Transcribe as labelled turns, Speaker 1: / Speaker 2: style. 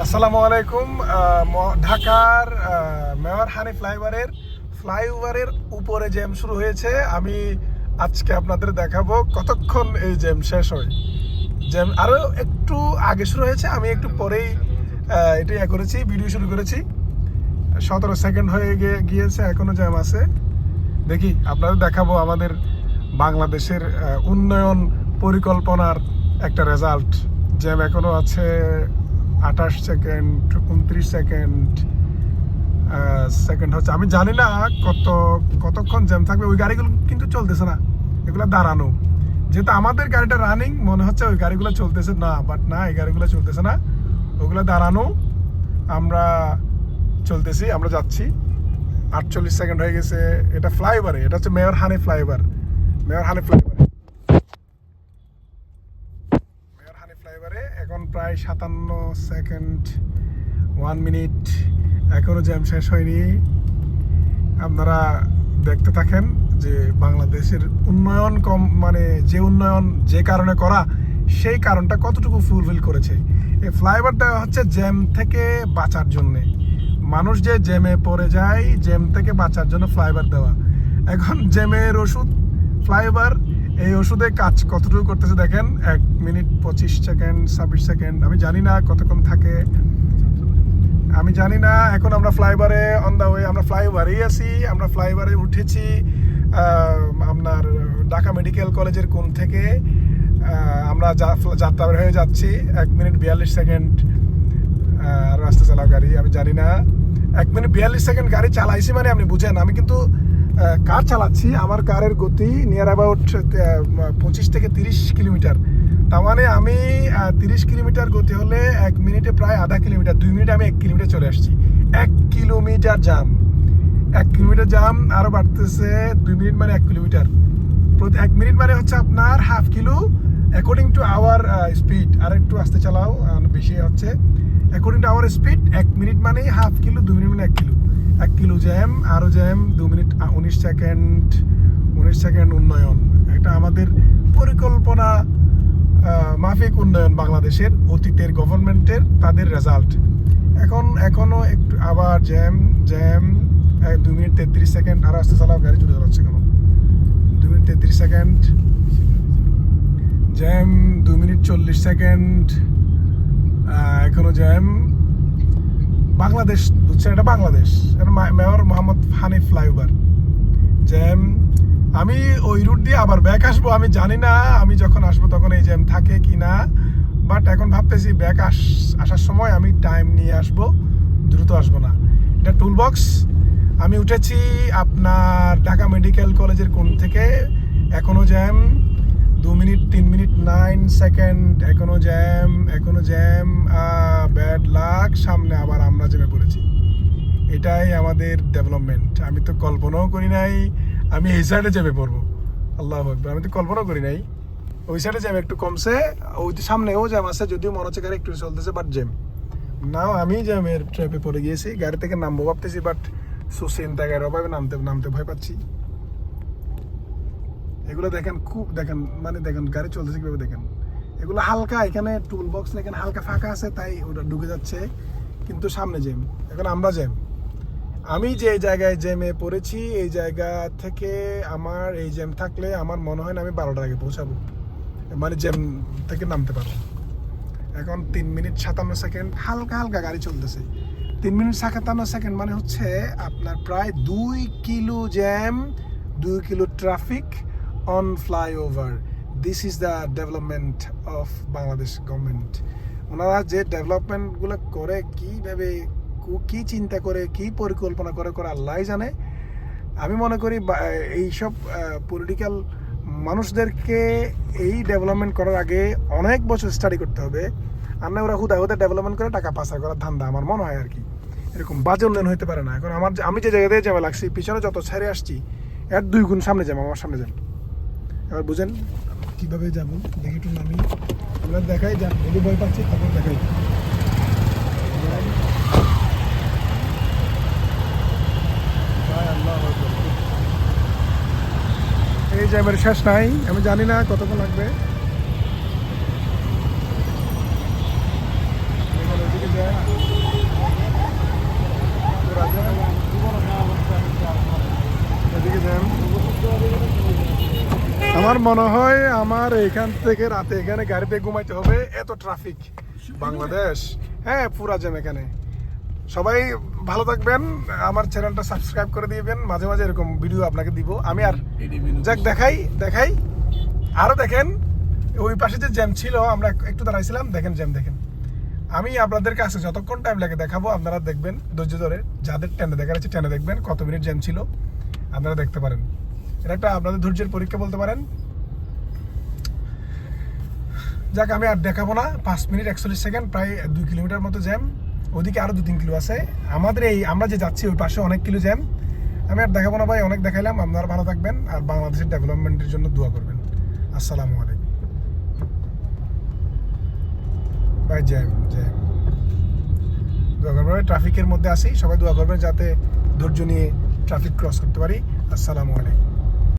Speaker 1: আসসালামু আলাইকুম ঢাকার মেয়র হানি ফ্লাইওভারের ফ্লাইওভারের উপরে জ্যাম শুরু হয়েছে। আমি আজকে আপনাদের দেখাবো কতক্ষণ এই জ্যাম শেষ হয়। জ্যাম আরও একটু আগে শুরু হয়েছে, আমি একটু পরেই এটা ইয়ে করেছি, ভিডিও শুরু করেছি। সতেরো সেকেন্ড হয়ে গিয়ে- গিয়েছে এখনও জ্যাম আছে। দেখি, আপনাদের দেখাবো আমাদের বাংলাদেশের উন্নয়ন পরিকল্পনার একটা রেজাল্ট জ্যাম এখনও আছে আঠাশ সেকেন্ড, উনত্রিশ সেকেন্ড সেকেন্ড হচ্ছে, আমি জানি না কত, কতক্ষণ জ্যাম থাকবে, ওই গাড়িগুলো কিন্তু চলতেছে না, এগুলো দাঁড়ানো। যেহেতু আমাদের গাড়িটা রানিং মনে হচ্ছে ওই গাড়িগুলো চলতেছে না বাট না, এই গাড়িগুলো চলতেছে না, ওগুলো দাঁড়ানো, আমরা চলতেছি, আমরা যাচ্ছি। আটচল্লিশ সেকেন্ড হয়ে গেছে, এটা ফ্লাইওভারে এটা হচ্ছে mayor Hanif flyover mayor Hanif ফ্লাইওভারে mayor Hanif ফ্লাইওভারে এখন প্রায় সাতান্ন সেকেন্ড ওয়ান মিনিট এখনও জ্যাম শেষ হয়নি। আপনারা দেখতে থাকেন যে বাংলাদেশের উন্নয়ন কম মানে যে উন্নয়ন যে কারণে করা, সেই কারণটা কতটুকু ফুলফিল করেছে। এই ফ্লাইওভার দেওয়া হচ্ছে জ্যাম থেকে বাঁচার জন্যে। মানুষ যে জ্যামে পড়ে যায় জ্যাম থেকে বাঁচার জন্য ফ্লাইওভার দেওয়া। এখন জ্যামের ওষুধ ফ্লাইওভার এই ওষুধে কাজ কতটুকু করতেছে দেখেন, এক মিনিট পঁচিশ সেকেন্ড, ছাব্বিশ সেকেন্ড, আমি জানি না কতক্ষণ থাকে। আমি জানি না, এখন আমরা ফ্লাইওভারে অন দা ওয়ে আমরা ফ্লাইওভারেই আছি, আমরা ফ্লাইওভারে উঠেছি আপনার ঢাকা মেডিকেল কলেজের কোন থেকে আমরা যাত্রা হয়ে যাচ্ছি, এক মিনিট বিয়াল্লিশ সেকেন্ড রাস্তা চালাও গাড়ি, আমি জানি না। এক মিনিট বিয়াল্লিশ সেকেন্ড গাড়ি চালাইছি মানে আপনি বুঝেন, আমি কিন্তু কার চালাচ্ছি? আমার কারের গতি নিয়ার অ্যাবাউট পঁচিশ থেকে তিরিশ কিলোমিটার। তার মানে আমি তিরিশ কিলোমিটার গতি হলে এক মিনিটে প্রায় আধা কিলোমিটার, দুই মিনিটে আমি এক কিলোমিটার চলে আসছি। এক কিলোমিটার জাম এক কিলোমিটার জাম আরও বাড়তেছে দুই মিনিট মানে এক কিলোমিটার। প্রতি এক মিনিট মানে হচ্ছে আপনার half kilo according to our speed আর একটু আস্তে চালাও বেশি হচ্ছে। অ্যাকর্ডিং টু আওয়ার স্পিড এক মিনিট মানে হাফ কিলো দু মিনিট মানে এক কিলো। জ্যাম আরও জ্যাম, দু মিনিট উনিশ সেকেন্ড উনিশ সেকেন্ড উন্নয়ন। এটা আমাদের পরিকল্পনা মাফিক উন্নয়ন বাংলাদেশের, অতীতের গভর্নমেন্টের তাদের রেজাল্ট এখন এখনও একটু আবার জ্যাম জ্যাম দু মিনিট তেত্রিশ সেকেন্ড, আরও আস্তে চালাও, গাড়ি জুড়ে চালাচ্ছে কেন দু মিনিট তেত্রিশ সেকেন্ড। জ্যাম, দু মিনিট চল্লিশ সেকেন্ড। এখনও জ্যাম। বাংলাদেশ, বুঝছেন? এটা Bangladesh. Mayor Mohammad Hanif flyover. Jam আমি ওই রুট দিয়ে আবার ব্যাক আসব, আমি জানি না আমি যখন আসব তখন এই জ্যাম থাকে কি না। বাট এখন ভাবতেছি ব্যাক আস আসার সময় আমি টাইম নিয়ে আসব, দ্রুত আসব না। এটা টুল বক্স আমি উঠেছি আপনার ঢাকা মেডিকেল কলেজের কোন থেকে। এখনও জ্যাম দু মিনিট, তিন মিনিট নাইন সেকেন্ড এখনও জ্যাম এখনও জ্যাম ব্যাড লাক সামনে আবার আমরা জেমে পড়েছি। এটাই আমাদের ডেভেলপমেন্ট আমি তো কল্পনাও করি নাই, আমি এই সাইডে যাবে পড়ব। আল্লাহ আকবার, আমি তো কল্পনাও করি নাই। ওই সাইডে জ্যাম একটু কমছে, ওই সামনেও জ্যাম আছে, যদিও মনে হচ্ছে গাড়ি একটু চলতেছে বাট জ্যাম নাও, আমি জ্যামের ট্র্যাপে পড়ে গিয়েছি, গাড়ি থেকে নামবো ভাবতেছি বাট সুচিন্তা গাড়ির অভাবে নামতে নামতে ভয় পাচ্ছি। এগুলো দেখেন খুব, দেখেন মানে দেখেন, গাড়ি চলতেছে কীভাবে দেখেন? এগুলো হালকা, এখানে টুল বক্স এখানে হালকা ফাঁকা আছে, তাই ওটা ঢুকে যাচ্ছে। কিন্তু সামনে জ্যাম এখন আমরা জ্যাম আমি যে জায়গায় জ্যামে পড়েছি, এই জায়গা থেকে আমার এই জ্যাম থাকলে আমার মনে হয় না আমি বারোটার আগে পৌঁছাবো। মানে জ্যাম থেকে নামতে পারব। এখন তিন মিনিট সাতান্ন সেকেন্ড হালকা হালকা গাড়ি চলতেছে। তিন মিনিট সাতান্ন সেকেন্ড মানে হচ্ছে আপনার প্রায় দুই কিলো জ্যাম দুই kilo traffic on flyover this is the development of Bangladesh government ওনারা যে ডেভেলপমেন্টগুলো করে কীভাবে কু- চিন্তা করে, কি পরিকল্পনা করে করে আল্লাহ জানে। আমি মনে করি এইসব পলিটিক্যাল মানুষদেরকে এই ডেভেলপমেন্ট করার আগে অনেক বছর স্টাডি করতে হবে। না, ওরা হুদা হুদা ডেভেলপমেন্ট করে টাকা পাচার করার ধান্দা, আমার মনে হয় আর কি। এরকম বাজে উন্নয়ন হইতে পারে না। এখন আমার আমি যে জায়গা দিয়ে যাওয়া লাগছি, পিছনে যত ছেড়ে আসছি এর দুই গুণ সামনে যাব, আমার সামনে যাব। এবার বুঝেন কীভাবে যাব? দেখি একটু নামি। আমরা দেখাই যান যদি ভয় পাচ্ছি তখন দেখাই। এই যে, এবার শেষ নাই। আমি জানি না কতক্ষণ লাগবে এবার ওদিকে যায়। আমার মনে হয় আমার এখান থেকে রাতে এখানে গাড়িতে ঘুমাইতে হবে, এত ট্রাফিক বাংলাদেশ। হ্যাঁ পুরা জ্যাম এখানে। সবাই ভালো থাকবেন, আমার চ্যানেলটা সাবস্ক্রাইব করে দিবেন, মাঝে মাঝে এরকম ভিডিও আপনাকে দিব। আমি আর যাক, দেখাই দেখাই। আরও দেখেন, ওই পাশে যে জ্যাম ছিল, আমরা একটু দাঁড়াইছিলাম, দেখেন জ্যাম দেখেন। আমি আপনাদের কাছে যতক্ষণ টাইম লাগে দেখাবো, আপনারা দেখবেন, ধৈর্য ধরে। যাদের ট্রেনে দেখার আছে ট্রেনে দেখবেন, কত মিনিট জ্যাম ছিল, আপনারা দেখতে পারেন। এটা একটা আপনাদের ধৈর্যের পরীক্ষা বলতে পারেন। যাক, আমি আর দেখাবো না। পাঁচ মিনিট একচল্লিশ সেকেন্ড, প্রায় দুই কিলোমিটার মতো জ্যাম। ওদিকে আরও দু তিন কিলো আছে। আমাদের এই আমরা যে যাচ্ছি, ওই পাশে অনেক কিলো জ্যাম। আমি আর দেখাবো না ভাই, অনেক দেখাইলাম। আপনারা ভালো থাকবেন আর বাংলাদেশের ডেভেলপমেন্টের জন্য দোয়া করবেন। আসসালামু আলাইকুম। ভাই, জ্যাম জ্যাম। দোয়া করবেন ট্রাফিকের মধ্যে আসি সবাই দোয়া করবেন যাতে ধৈর্য নিয়ে ট্রাফিক ক্রস করতে পারি। আসসালামু আলাইকুম।